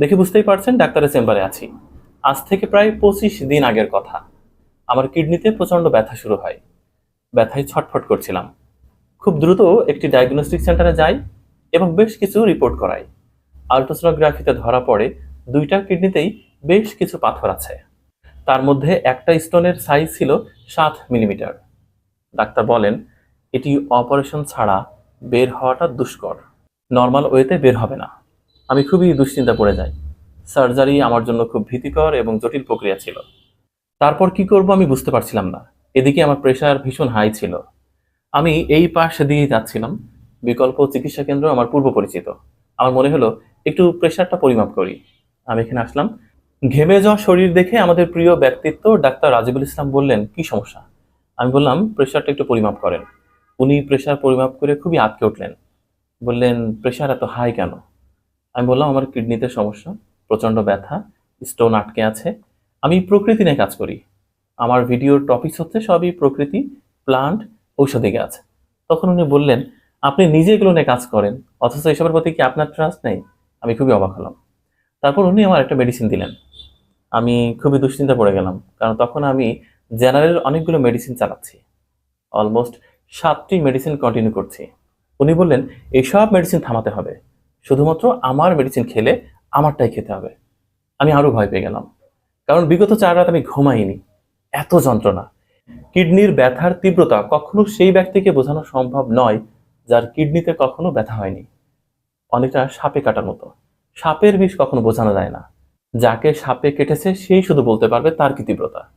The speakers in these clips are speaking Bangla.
দেখে বুঝতেই পারছেন ডাক্তারের চেম্বারে আছি। আজ থেকে প্রায় পঁচিশ দিন আগের কথা। আমার কিডনিতে প্রচণ্ড ব্যথা শুরু হয়। ব্যথায় ছটফট করছিলাম। খুব দ্রুত একটি ডায়াগনস্টিক সেন্টারে যাই এবং বেশ কিছু রিপোর্ট করাই। আলট্রাসোনোগ্রাফিতে ধরা পড়ে দুইটা কিডনিতেই বেশ কিছু পাথর আছে। তার মধ্যে একটা স্টোনের সাইজ ছিল সাত মিলিমিটার ডাক্তার বলেন, এটি অপারেশন ছাড়া বের হওয়াটা দুষ্কর। নর্মাল ওয়েতে বের হবে না। আমি খুবই দুশ্চিন্তা পড়ে যাই। সার্জারি আমার জন্য খুব ভীতিকর এবং জটিল প্রক্রিয়া ছিল। তারপর কি করব আমি বুঝতে পারছিলাম না। এদিকে আমার প্রেশার ভীষণ হাই ছিল। আমি এই পাশ দিয়ে যাচ্ছিলাম। বিকল্প চিকিৎসা কেন্দ্র আমার পূর্ব পরিচিত। আমার মনে হলো, একটু প্রেশারটা পরিমাপ করি। আমি এখানে আসলাম। ঘেমে যাওয়া শরীর দেখে আমাদের প্রিয় ব্যক্তিত্ব ডাক্তার রাজিবুল ইসলাম বললেন, কি সমস্যা? আমি বললাম প্রেশারটা একটু পরিমাপ করেন। উনি প্রেশার পরিমাপ করে খুবই আটকে উঠলেন। বললেন প্রেশার এত হাই কেন? আমি বললাম, আমার কিডনিতে সমস্যা, প্রচণ্ড ব্যথা স্টোন আটকে আছে। আমি প্রকৃতি নিয়ে কাজ করি। আমার ভিডিওর টপিকস হচ্ছে সবই প্রকৃতি প্লান্ট ঔষধি গাছ। তখন উনি বললেন, আপনি নিজে এগুলো নিয়ে কাজ করেন, অথচ এসবের প্রতি কি আপনার ট্রাস্ট নেই? আমি খুবই অবাক হলাম। তারপর উনি আমার একটা মেডিসিন দিলেন। আমি খুবই দুশ্চিন্তা পড়ে গেলাম, কারণ তখন আমি জেনারেল অনেকগুলো মেডিসিন চালাচ্ছি। অলমোস্ট সাতটি মেডিসিন কন্টিনিউ করছি। উনি বললেন এইসব মেডিসিন থামাতে হবে। শুধুমাত্র আমার মেডিসিন খেলে আমারটাই খেতে হবে। আমি আরও ভয় পেয়ে গেলাম। কারণ বিগত চার রাত আমি ঘুমাইনি। এত যন্ত্রণা। কিডনির ব্যথার তীব্রতা কখনো সেই ব্যক্তিকে বোঝানো সম্ভব নয় যার কিডনিতে কখনো ব্যথা হয়নি। অনেকটা সাপে কাটার মতো। সাপের বিষ কখনো বোঝানো যায় না। যাকে সাপে কেটেছে সেই শুধু বলতে পারবে তার কি তীব্রতা।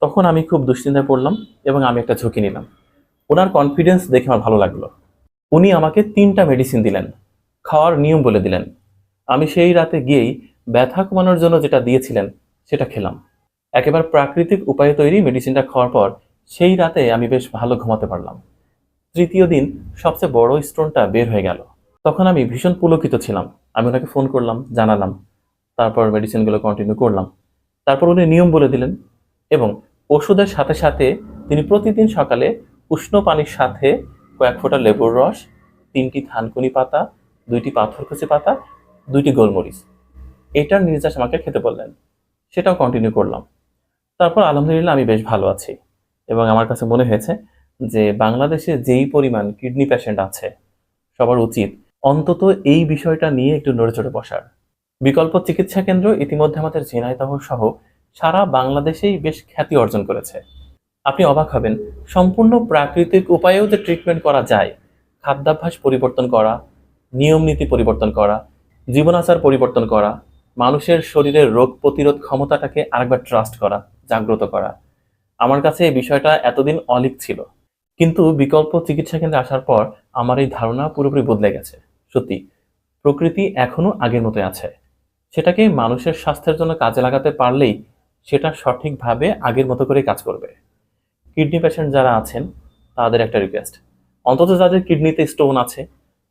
তখন আমি খুব দুশ্চিন্তায় পড়লাম এবং আমি একটা ঝুঁকি নিলাম। ওনার কনফিডেন্স দেখে আমার ভালো লাগল। উনি আমাকে তিনটা মেডিসিন দিলেন। খাওয়ার নিয়ম বলে দিলেন। আমি সেই রাতে গিয়েই ব্যথা কমানোর জন্য যেটা দিয়েছিলেন, সেটা খেলাম। একেবারে প্রাকৃতিক উপায়ে তৈরি মেডিসিনটা খাওয়ার পর সেই রাতে আমি বেশ ভালো ঘুমাতে পারলাম। তৃতীয় দিন সবচেয়ে বড় স্টোনটা বের হয়ে গেল। তখন আমি ভীষণ পুলকিত ছিলাম। আমি ওনাকে ফোন করলাম, জানালাম, তারপর মেডিসিনগুলো কন্টিনিউ করলাম। তারপর উনি নিয়ম বলে দিলেন এবং ওষুধের সাথে সাথে তিনি প্রতিদিন সকালে উষ্ণ পানির সাথে কয়েক ফোঁটা লেবুর রস, তিনটি থানকুনি পাতা দুইটি পাথরকুচি পাতা, দুইটি গোলমরিচ। এটার নির্যাস আমাকে খেতে বললেন। সেটাও কন্টিনিউ করলাম। তারপর আলহামদুলিল্লাহ আমি বেশ ভালো আছি। এবং আমার কাছে মনে হয়েছে যে বাংলাদেশে যেই পরিমাণ কিডনি পেশেন্ট আছে, সবার উচিত অন্তত এই বিষয়টা নিয়ে একটু নড়েচড়ে বসার। বিকল্প চিকিৎসা কেন্দ্র ইতিমধ্যে আমাদের ঝিনাইদহ সহ সারা বাংলাদেশেই বেশ খ্যাতি অর্জন করেছে। আপনি অবাক হবেন, সম্পূর্ণ প্রাকৃতিক উপায়েও যে ট্রিটমেন্ট করা যায়, খাদ্যাভ্যাস পরিবর্তন করা নিয়ম নীতি পরিবর্তন করা জীবনাচার পরিবর্তন করা, মানুষের শরীরের রোগ প্রতিরোধ ক্ষমতাটাকে আরেকবার ট্রাস্ট করা, জাগ্রত করা। আমার কাছে এই বিষয়টা এতদিন অলিক ছিল। কিন্তু বিকল্প চিকিৎসা কেন্দ্রে আসার পর আমার এই ধারণা পুরোপুরি বদলে গেছে। সত্যি, প্রকৃতি এখনও আগের মতোই আছে। সেটাকে মানুষের স্বাস্থ্যের জন্য কাজে লাগাতে পারলেই সেটা সঠিকভাবে আগের মতো করে কাজ করবে। কিডনি পেশেন্ট যারা আছেন, তাদের একটা রিকোয়েস্ট অন্তত যাদের কিডনিতে স্টোন আছে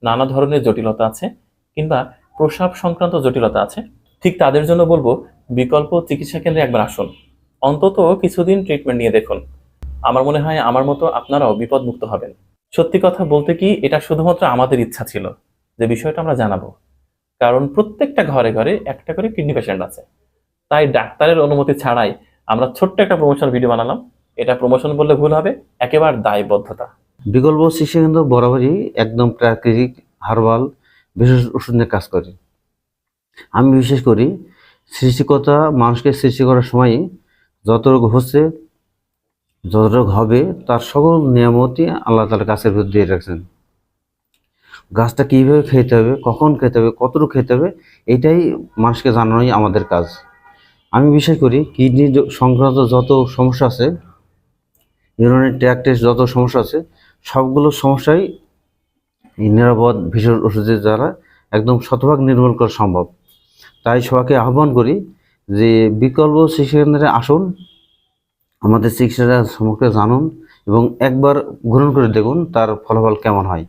নানা ধরনের জটিলতা আছে কিংবা প্রসাব সংক্রান্ত জটিলতা আছে। ঠিক তাদের জন্য বলব, বিকল্প চিকিৎসা কেন্দ্রে একবার আসুন। অন্তত কিছুদিন ট্রিটমেন্ট নিয়ে দেখুন। আমার মনে হয় আমার মতো আপনারাও বিপদমুক্ত হবেন। সত্যি কথা বলতে কি, এটা শুধুমাত্র আমাদের ইচ্ছা ছিল যে বিষয়টা আমরা জানাব। কারণ প্রত্যেকটা ঘরে ঘরে একটা করে কিডনি পেশেন্ট আছে। তাই ডাক্তারের অনুমতি ছাড়াই আমরা ছোট্ট একটা প্রমোশন ভিডিও বানালাম। এটা প্রমোশন বললে ভুল হবে, একেবারে দায়বদ্ধতা। বিকল্প চিকিৎসা কেন্দ্র বরাবরই একদম প্রাকৃতিক হার্বাল বিশেষ ওষুধ কাজ করে। আমি বিশেষ করি সৃষ্টিকতা মানুষকে সৃষ্টি করার সময় যত রোগ হচ্ছে, যত রোগ হবে, তার সকল নিয়ামতই আল্লাহ তালার কাছের ভিতর দিয়ে রাখছেন। গাছটা কীভাবে খেতে হবে, কখন খেতে হবে, কতটুকু খেতে হবে, এটাই মানুষকে জানানোই আমাদের কাজ। আমি বিশ্বাস করি, কিডনি সংক্রান্ত যত সমস্যা আছে ইউরিনের টেস্ট যত সমস্যা আছে, সবগুলো সমস্যাই নিরাপদ ভীষণ ওষুধের দ্বারা একদম শতভাগ নির্মূল করা সম্ভব। তাই সবাইকে আহ্বান করি যে বিকল্প চিকিৎসা কেন্দ্রে আসুন, আমাদের চিকিৎসা সম্পর্কে জানুন এবং একবার গ্রহণ করে দেখুন তার ফলাফল কেমন হয়।